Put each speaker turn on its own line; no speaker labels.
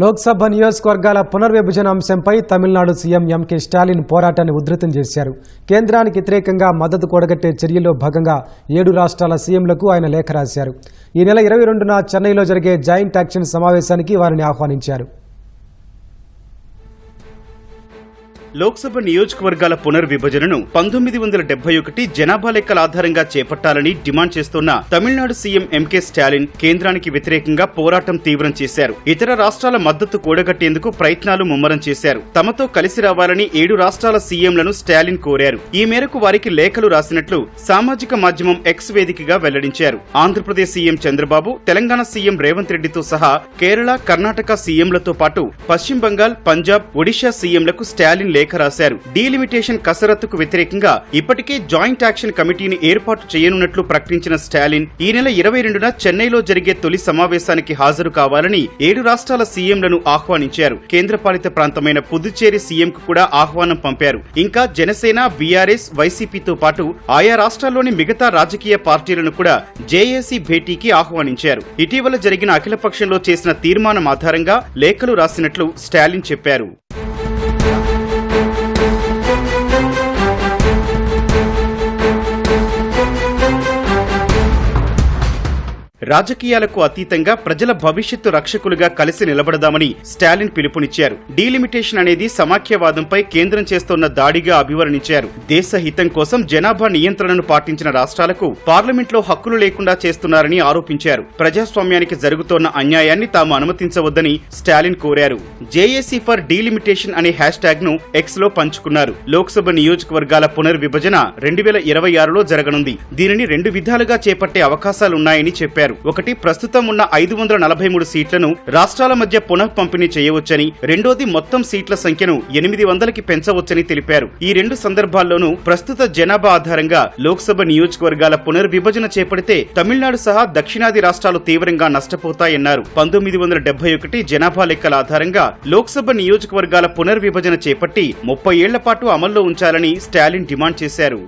లోక్సభ నియోజకవర్గాల పునర్విభజన అంశంపై తమిళనాడు సీఎం ఎంకే స్టాలిన్ పోరాటాన్ని ఉధృతం చేశారు. కేంద్రానికి వ్యతిరేకంగా మద్దతు కూడగట్టే చర్యల్లో భాగంగా ఏడు రాష్ట్రాల సీఎంలకు ఆయన లేఖ రాశారు. ఈ నెల ఇరవై రెండున చెన్నైలో జరిగే జాయింట్ యాక్షన్ సమావేశానికి వారిని ఆహ్వానించారు.
లోక్సభ నియోజకవర్గాల పునర్విభజనను పంతొమ్మిది వందల డెబ్బై ఒకటి జనాభా లెక్కల ఆధారంగా చేపట్టాలని డిమాండ్ చేస్తున్న తమిళనాడు సీఎం ఎంకే స్టాలిన్ కేంద్రానికి వ్యతిరేకంగా పోరాటం తీవ్రం చేశారు. ఇతర రాష్ట్రాల మద్దతు కూడగట్టేందుకు ప్రయత్నాలు ముమ్మరం చేశారు. తమతో కలిసి రావాలని ఏడు రాష్ట్రాల సీఎంలను స్టాలిన్ కోరారు. ఈ మేరకు వారికి లేఖలు రాసినట్లు సామాజిక మాధ్యమం ఎక్స్ వేదికగా వెల్లడించారు. ఆంధ్రప్రదేశ్ సీఎం చంద్రబాబు తెలంగాణ సీఎం రేవంత్ రెడ్డితో సహా కేరళ కర్ణాటక సీఎంలతో పాటు పశ్చిమ బంగాల్ పంజాబ్ ఒడిషా సీఎంలకు స్టాలిన్ లేఖ రాశారు. డీలిమిటేషన్ కసరత్తుకు వ్యతిరేకంగా ఇప్పటికే జాయింట్ యాక్షన్ కమిటీని ఏర్పాటు చేయనున్నట్లు ప్రకటించిన స్టాలిన్ ఈ నెల ఇరవై రెండున చెన్నైలో జరిగే తొలి సమావేశానికి హాజరు కావాలని ఏడు రాష్ట్రాల సీఎంలను ఆహ్వానించారు. కేంద్రపాలిత ప్రాంతమైన పుదుచ్చేరి సీఎంకు కూడా ఆహ్వానం పంపారు. ఇంకా జనసేన బీఆర్ఎస్ వైసీపీతో పాటు ఆయా రాష్ట్రాల్లోని మిగతా రాజకీయ పార్టీలను కూడా జేఏసీ భేటీకి ఆహ్వానించారు. ఇటీవల జరిగిన అఖిలపక్షంలో చేసిన తీర్మానం ఆధారంగా లేఖలు రాసినట్లు స్టాలిన్ చెప్పారు. రాజకీయాలకు అతీతంగా ప్రజల భవిష్యత్తు రక్షకులుగా కలిసి నిలబడదామని స్టాలిన్ పిలుపునిచ్చారు. డీలిమిటేషన్ అనేది సమాఖ్యవాదంపై కేంద్రం చేస్తోన్న దాడిగా అభివర్ణించారు. దేశ హితం కోసం జనాభా నియంత్రణను పాటించిన రాష్ట్రాలకు పార్లమెంట్లో హక్కులు లేకుండా చేస్తున్నారని ఆరోపించారు. ప్రజాస్వామ్యానికి జరుగుతోన్న అన్యాయాన్ని తాము అనుమతించవద్దని స్టాలిన్ కోరారు. జేఏసీ ఫర్ డీలిమిటేషన్ అనే హ్యాష్ ట్యాగ్ను ఎక్స్లో పంచుకున్నారు. లోక్సభ నియోజకవర్గాల పునర్విభజన రెండు వేల ఇరవై ఆరులో జరగనుంది. దీనిని రెండు విధాలుగా చేపట్టే అవకాశాలున్నాయని చెప్పారు. ఒకటి ప్రస్తుతం ఉన్న ఐదు వందల నలభై మూడు సీట్లను రాష్ట్రాల మధ్య పునః పంపిణీ చేయవచ్చని రెండోది మొత్తం సీట్ల సంఖ్యను ఎనిమిది వందలకి పెంచవచ్చని తెలిపారు. ఈ రెండు సందర్భాల్లోనూ ప్రస్తుత జనాభా ఆధారంగా లోక్సభ నియోజకవర్గాల పునర్విభజన చేపడితే తమిళనాడు సహా దక్షిణాది రాష్ట్రాలు తీవ్రంగా నష్టపోతాయన్నారు. పంతొమ్మిది వందల డెబ్బై ఒకటి జనాభా లెక్కల ఆధారంగా లోక్సభ నియోజకవర్గాల పునర్విభజన చేపట్టి ముప్పై ఏళ్ళ పాటు అమల్లో ఉంచాలని స్టాలిన్ డిమాండ్ చేశారు.